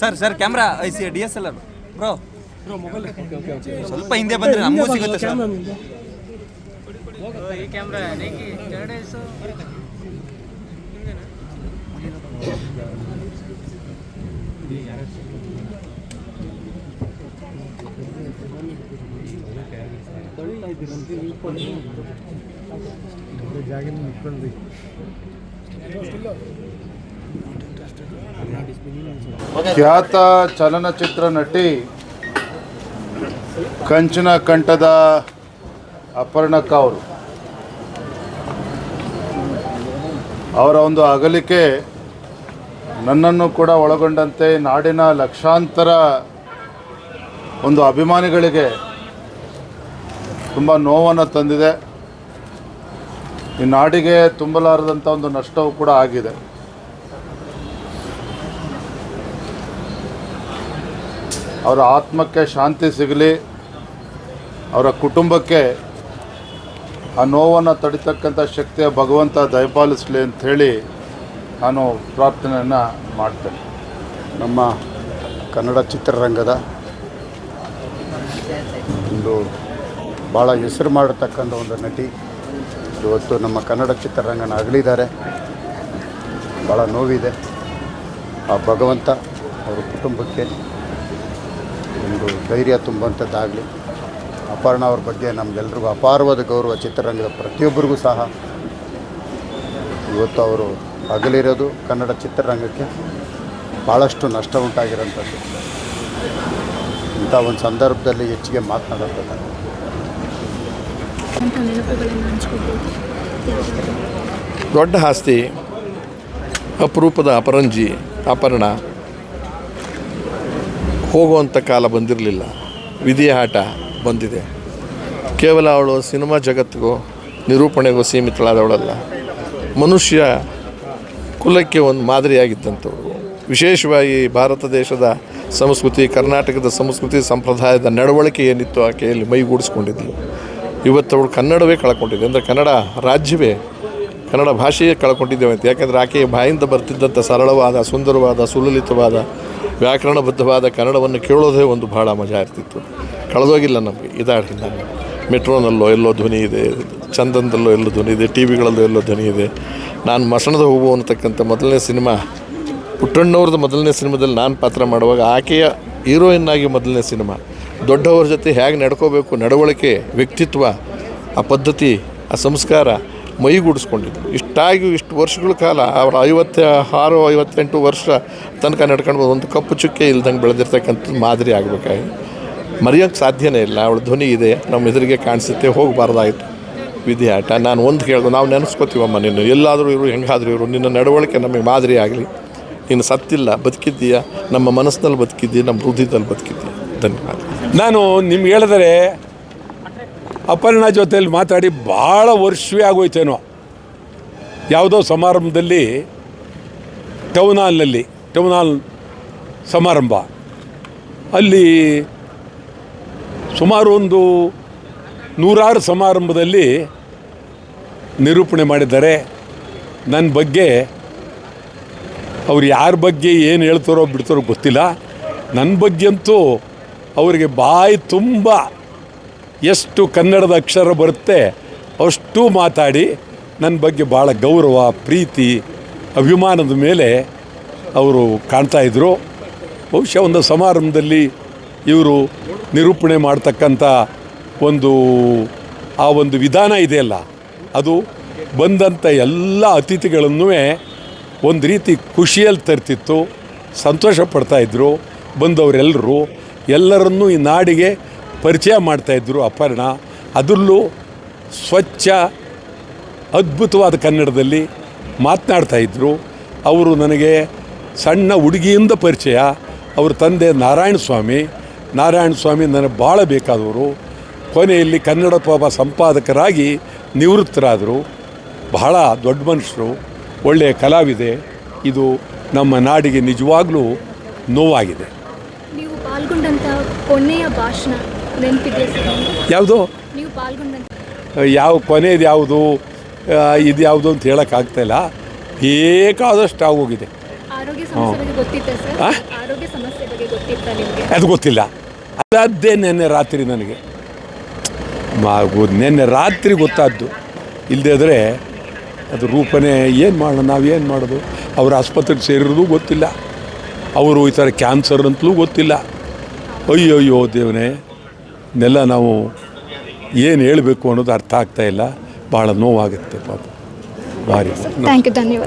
Sir sir, camera, I see D S L R. Bro. ಸ್ವಲ್ಪ ಹಿಂದೆ ಬಂದ್ರೆ ನಮಗೂ ಸಿಗುತ್ತೆ ಸರ್. ಖ್ಯಾತ ಚಲನಚಿತ್ರ ನಟಿ ಕಂಚನ ಕಂಠದ ಅಪರ್ಣಕ್ಕ ಅವರು. ಅವರ ಒಂದು ಅಗಲಿಕೆ ನನ್ನನ್ನು ಕೂಡ ಒಳಗೊಂಡಂತೆ ನಾಡಿನ ಲಕ್ಷಾಂತರ ಒಂದು ಅಭಿಮಾನಿಗಳಿಗೆ ತುಂಬ ನೋವನ್ನು ತಂದಿದೆ. ಈ ನಾಡಿಗೆ ತುಂಬಲಾರದಂಥ ಒಂದು ನಷ್ಟವೂ ಕೂಡ ಆಗಿದೆ. ಅವರ ಆತ್ಮಕ್ಕೆ ಶಾಂತಿ ಸಿಗಲಿ, ಅವರ ಕುಟುಂಬಕ್ಕೆ ಆ ನೋವನ್ನು ತಡಿತಕ್ಕಂಥ ಶಕ್ತಿಯ ಭಗವಂತ ದಯಪಾಲಿಸಲಿ ಅಂಥೇಳಿ ನಾನು ಪ್ರಾರ್ಥನೆಯನ್ನು ಮಾಡ್ತೇನೆ. ನಮ್ಮ ಕನ್ನಡ ಚಿತ್ರರಂಗದ ಒಂದು ಭಾಳ ಹೆಸರು ಮಾಡತಕ್ಕಂಥ ಒಂದು ನಟಿ ಇವತ್ತು ನಮ್ಮ ಕನ್ನಡ ಚಿತ್ರರಂಗನ ಅಗಲಿದ್ದಾರೆ ಭಾಳ ನೋವಿದೆ. ಆ ಭಗವಂತ ಅವರ ಕುಟುಂಬಕ್ಕೆ ಒಂದು ಧೈರ್ಯ ತುಂಬುವಂಥದ್ದಾಗಲಿ. ಅಪರ್ಣ ಅವ್ರ ಬಗ್ಗೆ ನಮಗೆಲ್ರಿಗೂ ಅಪಾರವಾದ ಗೌರವ ಚಿತ್ರರಂಗದ ಪ್ರತಿಯೊಬ್ಬರಿಗೂ ಸಹ. ಇವತ್ತು ಅವರು ಹಗಲಿರೋದು ಕನ್ನಡ ಚಿತ್ರರಂಗಕ್ಕೆ ಭಾಳಷ್ಟು ನಷ್ಟ ಉಂಟಾಗಿರೋಂಥದ್ದು. ಇಂಥ ಒಂದು ಸಂದರ್ಭದಲ್ಲಿ ಹೆಚ್ಚಿಗೆ ಅಂತ ದೊಡ್ಡ ಆಸ್ತಿ ಅಪರೂಪದ ಅಪರಂಜಿ ಅಪರ್ಣ. ಹೋಗುವಂಥ ಕಾಲ ಬಂದಿರಲಿಲ್ಲ. ವಿಧಿಯ ಆಟ ಬಂದಿದೆ. ಕೇವಲ ಅವಳು ಸಿನಿಮಾ ಜಗತ್ತಿಗೂ ನಿರೂಪಣೆಗೂ ಸೀಮಿತಳಾದವಳಲ್ಲ. ಮನುಷ್ಯ ಕುಲಕ್ಕೆ ಒಂದು ಮಾದರಿಯಾಗಿದ್ದಂಥವ್ರು ವಿಶೇಷವಾಗಿ ಭಾರತ ದೇಶದ ಸಂಸ್ಕೃತಿ, ಕರ್ನಾಟಕದ ಸಂಸ್ಕೃತಿ ಸಂಪ್ರದಾಯದ ನಡವಳಿಕೆ ಏನಿತ್ತು ಆಕೆಯಲ್ಲಿ ಮೈಗೂಡಿಸ್ಕೊಂಡಿದ್ಲು ಇವತ್ತು ಅವಳು ಕನ್ನಡವೇ ಕಳ್ಕೊಂಡಿದೆ. ಅಂದರೆ ಕನ್ನಡ ರಾಜ್ಯವೇ, ಕನ್ನಡ ಭಾಷೆಯೇ ಕಳ್ಕೊಂಡಿದ್ದೇವೆ ಅಂತ ಯಾಕೆಂದರೆ ಆಕೆಯ ಬಾಯಿಂದ ಬರ್ತಿದ್ದಂಥ ಸರಳವಾದ, ಸುಂದರವಾದ, ಸುಲಲಿತವಾದ ವ್ಯಾಕರಣಬದ್ಧವಾದ ಕನ್ನಡವನ್ನು ಕೇಳೋದೇ ಒಂದು ಭಾಳ ಮಜಾ ಇರ್ತಿತ್ತು. ಕಳೆದೋಗಿಲ್ಲ ನಮಗೆ ಇದಾಗಿಲ್ಲ ಮೆಟ್ರೋನಲ್ಲೋ ಎಲ್ಲೋ ಧ್ವನಿ ಇದೆ ಚಂದನದಲ್ಲೋ ಎಲ್ಲೋ ಧ್ವನಿ ಇದೆ, ಟಿ ವಿಗಳಲ್ಲೋ ಎಲ್ಲೋ ಧ್ವನಿ ಇದೆ. ನಾನು ಮಸಣದ ಹೂವು ಅನ್ನತಕ್ಕಂಥ ಮೊದಲನೇ ಸಿನಿಮಾ, ಪುಟ್ಟಣ್ಣವ್ರದ್ದು ಮೊದಲನೇ ಸಿನಿಮಾದಲ್ಲಿ ನಾನು ಪಾತ್ರ ಮಾಡುವಾಗ ಆಕೆಯ ಹೀರೋಯಿನ್ ಆಗಿ ಮೊದಲನೇ ಸಿನಿಮಾ. ದೊಡ್ಡವ್ರ ಜೊತೆ ಹೇಗೆ ನಡ್ಕೋಬೇಕು, ನಡವಳಿಕೆ, ವ್ಯಕ್ತಿತ್ವ, ಆ ಪದ್ಧತಿ, ಆ ಸಂಸ್ಕಾರ ಮೈಗೂಡಿಸ್ಕೊಂಡಿದ್ರು. ಇಷ್ಟಾಗಿ ಇಷ್ಟು ವರ್ಷಗಳ ಕಾಲ, ಅವರ ಐವತ್ತ ಆರು, ಐವತ್ತೆಂಟು ವರ್ಷ ತನಕ ನಡ್ಕೊಂಡು ಒಂದು ಕಪ್ಪು ಚುಕ್ಕೆ ಇಲ್ದಂಗೆ ಬೆಳೆದಿರ್ತಕ್ಕಂಥದ್ದು ಮಾದರಿ ಆಗಬೇಕಾಗಿ ಮರೆಯೋಕ್ಕೆ ಸಾಧ್ಯನೇ ಇಲ್ಲ. ಅವಳ ಧ್ವನಿ ಇದೆ. ನಮ್ಮ ಎದುರಿಗೆ ಕಾಣಿಸುತ್ತೆ. ಹೋಗಬಾರ್ದಾಯಿತು. ಆಟ ನಾನು ಒಂದು ಕೇಳಿದೆ, ನಾವು ನೆನೆಸ್ಕೋತೀವಮ್ಮ ನೀನು ಎಲ್ಲಾದರೂ ಇವರು ಹೆಂಗಾದರೂ ಇವರು ನಿನ್ನ ನಡವಳಿಕೆ ನಮಗೆ ಮಾದರಿ ಆಗಲಿ. ನೀನು ಸತ್ತಿಲ್ಲ, ಬದುಕಿದ್ದೀಯ. ನಮ್ಮ ಮನಸ್ಸಿನಲ್ಲಿ ಬದುಕಿದ್ದೀಯ, ನಮ್ಮ ಹೃದಯದಲ್ಲಿ ಬದುಕಿದ್ದೀಯ. ಧನ್ಯವಾದ. ನಾನು ನಿಮ್ಗೆ ಹೇಳಿದರೆ ಅಪರ್ಣ ಜೊತೆಯಲ್ಲಿ ಮಾತಾಡಿ ಭಾಳ ವರ್ಷವೇ ಆಗೋಯ್ತೇನೋ. ಯಾವುದೋ ಸಮಾರಂಭದಲ್ಲಿ ಟೌನ್ ಹಾಲ್ನಲ್ಲಿ ಟೌನ್ ಹಾಲ್ ಸಮಾರಂಭ. ಅಲ್ಲಿ ಸುಮಾರು ಒಂದು ನೂರಾರು ಸಮಾರಂಭದಲ್ಲಿ ನಿರೂಪಣೆ ಮಾಡಿದ್ದಾರೆ. ನನ್ನ ಬಗ್ಗೆ ಅವ್ರು ಯಾರ ಬಗ್ಗೆ ಏನು ಹೇಳ್ತಾರೋ ಬಿಡ್ತಾರೋ ಗೊತ್ತಿಲ್ಲ. ನನ್ನ ಬಗ್ಗೆ ಅಂತೂ ಅವರಿಗೆ ಬಾಯಿ ತುಂಬ ಎಷ್ಟು ಕನ್ನಡದ ಅಕ್ಷರ ಬರುತ್ತೆ ಅಷ್ಟು ಮಾತಾಡಿ ನನ್ನ ಬಗ್ಗೆ ಭಾಳ ಗೌರವ, ಪ್ರೀತಿ, ಅಭಿಮಾನದ ಮೇಲೆ ಅವರು ಕಾಣ್ತಾಯಿದ್ರು ಬಹುಶಃ ಒಂದು ಸಮಾರಂಭದಲ್ಲಿ ಇವರು ನಿರೂಪಣೆ ಮಾಡ್ತಕ್ಕಂಥ ಒಂದು, ಆ ಒಂದು ವಿಧಾನ ಇದೆಯಲ್ಲ, ಅದು ಬಂದಂಥ ಎಲ್ಲ ಅತಿಥಿಗಳನ್ನೂ ಒಂದು ರೀತಿ ಖುಷಿಯಲ್ಲಿ ತರ್ತಿತ್ತು, ಸಂತೋಷ ಪಡ್ತಾಯಿದ್ರು ಬಂದವರೆಲ್ಲರೂ ಎಲ್ಲರನ್ನೂ ಈ ನಾಡಿಗೆ ಪರಿಚಯ ಮಾಡ್ತಾಯಿದ್ರು ಅಪರ್ಣ. ಅದರಲ್ಲೂ ಸ್ವಚ್ಛ, ಅದ್ಭುತವಾದ ಕನ್ನಡದಲ್ಲಿ ಮಾತನಾಡ್ತಾಯಿದ್ರು ಅವರು ನನಗೆ ಸಣ್ಣ ಹುಡುಗಿಯಿಂದ ಪರಿಚಯ. ಅವರ ತಂದೆ ನಾರಾಯಣ ಸ್ವಾಮಿ ನಾರಾಯಣ ಸ್ವಾಮಿ ನನಗೆ ಭಾಳ ಬೇಕಾದವರು. ಕೊನೆಯಲ್ಲಿ ಕನ್ನಡ ಪಾಪ ಸಂಪಾದಕರಾಗಿ ನಿವೃತ್ತರಾದರು. ಬಹಳ ದೊಡ್ಡ ಮನುಷ್ಯರು, ಒಳ್ಳೆಯ ಕಲಾವಿದೆ. ಇದು ನಮ್ಮ ನಾಡಿಗೆ ನಿಜವಾಗ್ಲೂ ನೋವಾಗಿದೆ. ನೀವು ಪಾಲ್ಗೊಂಡಂಥ ಕೊನೆಯ ಭಾಷಣ? ಯಾವುದು? ಯಾವ ಕೊನೆಯದು ಯಾವುದು? ಇದು ಯಾವುದು ಅಂತ ಹೇಳೋಕ್ಕಾಗ್ತಾಯಿಲ್ಲ ಬೇಕಾದಷ್ಟು ಆಗೋಗಿದೆ. ಅದು ಗೊತ್ತಿಲ್ಲ. ಅದಾದ್ದೇ ನಿನ್ನೆ ರಾತ್ರಿ ನನಗೆ. ನಿನ್ನೆ ರಾತ್ರಿ ಗೊತ್ತಾದ್ದು. ಇಲ್ಲದೇ ಅದು ರೂಪನೇ ಏನು ಮಾಡೋಣ ನಾವೇನು ಮಾಡೋದು? ಅವ್ರ ಆಸ್ಪತ್ರೆಗೆ ಸೇರಿರೋದು ಗೊತ್ತಿಲ್ಲ. ಅವರು ಈ ಥರ ಕ್ಯಾನ್ಸರ್ ಅಂತಲೂ ಗೊತ್ತಿಲ್ಲ. ಅಯ್ಯೋ ಅಯ್ಯೋ ದೇವನೇ ನೆಲ್ಲ ನಾವು ಏನು ಹೇಳಬೇಕು ಅನ್ನೋದು ಅರ್ಥ ಆಗ್ತಾ ಇಲ್ಲ. ಭಾಳ ನೋವಾಗುತ್ತೆ ಪಾಪ. ಭಾರಿ. ಥ್ಯಾಂಕ್ ಯು ಧನ್ಯವಾದ